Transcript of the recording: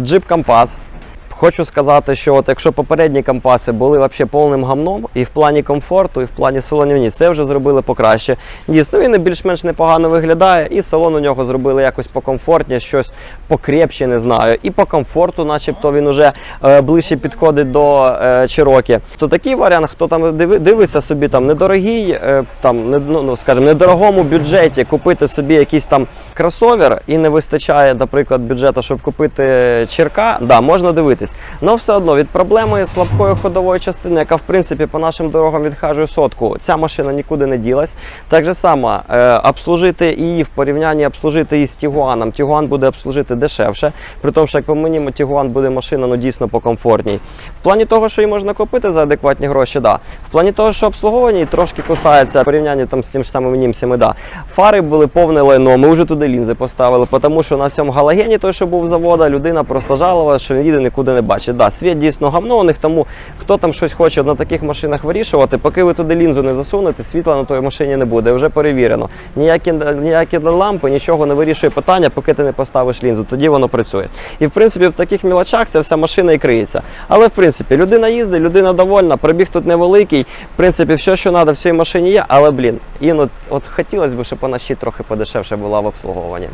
Джип Компас. Хочу сказати, що от якщо попередні компаси були взагалі повним гамном і в плані комфорту, і в плані салонів, ні, це вже зробили покраще. Дійсно, він більш-менш непогано виглядає, і салон у нього зробили якось покомфортніше, щось покрепче, не знаю. І по комфорту, начебто, він уже е, ближче підходить до е, Cherokee. То такий варіант, хто там диви- дивиться собі там недорогий, е, там не, ну, ну, скажімо, недорогому бюджеті купити собі якийсь там кросовер і не вистачає, наприклад, бюджету, щоб купити черка, да, можна дивитись. Але все одно від проблеми слабкої ходової частини, яка в принципі по нашим дорогам відхажує сотку, ця машина нікуди не ділась. Так же само е, обслужити її в порівнянні обслужити її з Тігуаном. Тігуан буде обслужити дешевше, при тому, що як по мені Тігуан буде машина ну дійсно покомфортній. В плані того, що її можна купити за адекватні гроші, да. В плані того, що обслуговування її трошки кусається в порівнянні там з тим ж самим німцями, да. Фари були повне лайно, ми вже туди лінзи поставили, тому що на цьому галогені, той, що був з завода, людина просто жалувала, що він їде нікуди не бачить. Да, світ дійсно гавно у них, тому хто там щось хоче на таких машинах вирішувати, поки ви туди лінзу не засунете, світла на той машині не буде. Вже перевірено. Ніякі, ніякі лампи нічого не вирішує питання, поки ти не поставиш лінзу. Тоді воно працює. І в принципі в таких мілочах ця вся машина і криється. Але в принципі людина їздить, людина довольна, пробіг тут невеликий. В принципі, все, що треба в цій машині є, але блін, іноді от хотілося б, щоб вона ще трохи подешевше була в обслуговуванні.